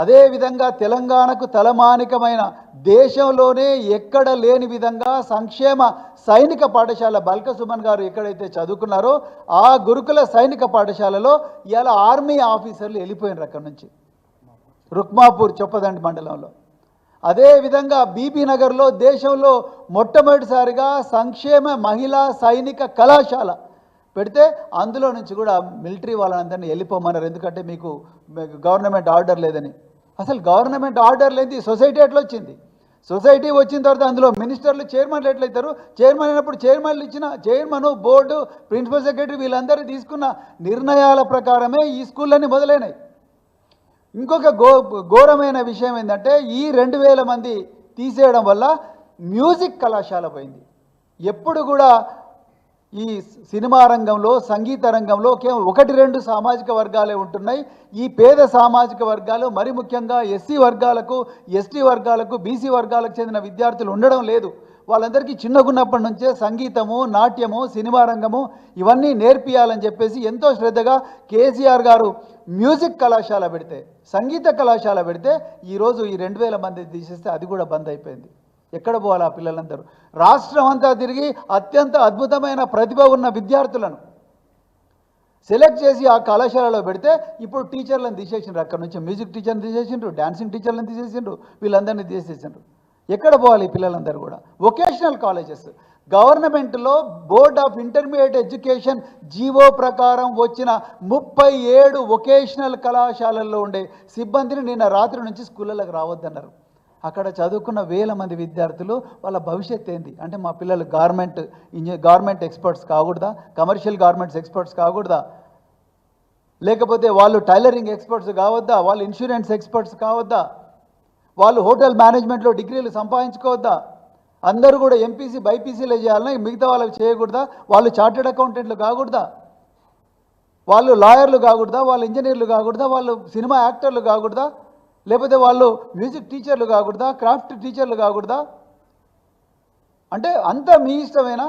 అదేవిధంగా తెలంగాణకు తలమానికమైన దేశంలోనే ఎక్కడ లేని విధంగా సంక్షేమ సైనిక పాఠశాల బల్క సుమన్ గారు ఎక్కడైతే చదువుకున్నారో ఆ గురుకుల సైనిక పాఠశాలలో ఇలా ఆర్మీ ఆఫీసర్లు వెళ్ళిపోయినారు అక్కడి నుంచి. రుక్మాపూర్ చొప్పదండి మండలంలో. అదేవిధంగా బీబీ నగర్లో దేశంలో మొట్టమొదటిసారిగా సంక్షేమ మహిళా సైనిక కళాశాల పెడితే అందులో నుంచి కూడా మిలిటరీ వాళ్ళందరినీ వెళ్ళిపోమన్నారు. ఎందుకంటే మీకు మీకు గవర్నమెంట్ ఆర్డర్ లేదని. అసలు గవర్నమెంట్ ఆర్డర్ లేని సొసైటీ ఎట్లా వచ్చింది? సొసైటీ వచ్చిన తర్వాత అందులో మినిస్టర్లు చైర్మన్లు ఎట్లయితారు చైర్మన్ అయినప్పుడు చైర్మన్లు ఇచ్చిన చైర్మన్ బోర్డు ప్రిన్సిపల్ సెక్రటరీ వీళ్ళందరూ తీసుకున్న నిర్ణయాల ప్రకారమే ఈ స్కూళ్ళన్నీ మొదలైనాయి. ఇంకొక గో ఘోరమైన విషయం ఏంటంటే ఈ రెండు వేల మంది తీసేయడం వల్ల మ్యూజిక్ కళాశాల పోయింది. ఎప్పుడు కూడా ఈ సినిమా రంగంలో సంగీత రంగంలో కేవలం ఒకటి రెండు సామాజిక వర్గాలే ఉంటున్నాయి. ఈ పేద సామాజిక వర్గాలు మరి ముఖ్యంగా ఎస్సీ వర్గాలకు ఎస్టీ వర్గాలకు బీసీ వర్గాలకు చెందిన విద్యార్థులు ఉండడం లేదు. వాళ్ళందరికీ చిన్నగున్నప్పటి నుంచే సంగీతము నాట్యము సినిమా రంగము ఇవన్నీ నేర్పియాలని చెప్పేసి ఎంతో శ్రద్ధగా కేసీఆర్ గారు మ్యూజిక్ కళాశాల పెడితే సంగీత కళాశాల పెడితే ఈరోజు ఈ రెండు వేల మంది తీసేస్తే అది కూడా బంద్ అయిపోయింది. ఎక్కడ పోవాలి ఆ పిల్లలందరూ? రాష్ట్రం అంతా తిరిగి అత్యంత అద్భుతమైన ప్రతిభ ఉన్న విద్యార్థులను సెలెక్ట్ చేసి ఆ కళాశాలలో పెడితే ఇప్పుడు టీచర్లను తీసేసిండ్రు. అక్కడ నుంచి మ్యూజిక్ టీచర్ని తీసేసిండ్రు డాన్సింగ్ టీచర్లను తీసేసిండ్రు వీళ్ళందరినీ తీసేసిండ్రు. ఎక్కడ పోవాలి ఈ పిల్లలందరూ కూడా? వొకేషనల్ కాలేజెస్ గవర్నమెంట్లో board of intermediate education GO ప్రకారం వచ్చిన ముప్పై ఏడు వొకేషనల్ కళాశాలల్లో ఉండే సిబ్బందిని నిన్న రాత్రి నుంచి స్కూళ్ళకి రావద్దన్నారు. అక్కడ చదువుకున్న వేల మంది విద్యార్థులు వాళ్ళ భవిష్యత్ ఏంది? అంటే మా పిల్లలు గార్మెంట్ ఇంజ గార్మెంట్ ఎక్స్పర్ట్స్ కాకూడదా? కమర్షియల్ గార్మెంట్స్ ఎక్స్పర్ట్స్ కాకూడదా? లేకపోతే వాళ్ళు టైలరింగ్ ఎక్స్పర్ట్స్ కావద్దా? వాళ్ళు ఇన్సూరెన్స్ ఎక్స్పర్ట్స్ కావద్దా? వాళ్ళు హోటల్ మేనేజ్మెంట్లో డిగ్రీలు సంపాదించుకోవద్దా? అందరూ కూడా ఎంపీసీ బైపీసీలో చేయాలని మిగతా వాళ్ళకి చేయకూడదా? వాళ్ళు చార్టెడ్ అకౌంటెంట్లు కాకూడదా? వాళ్ళు లాయర్లు కాకూడదా? వాళ్ళు ఇంజనీర్లు కాకూడదా? వాళ్ళు సినిమా యాక్టర్లు కాకూడదా? లేకపోతే వాళ్ళు మ్యూజిక్ టీచర్లు కాకూడదా క్రాఫ్ట్ టీచర్లు కాకూడదా? అంటే అంతా మీ ఇష్టమేనా?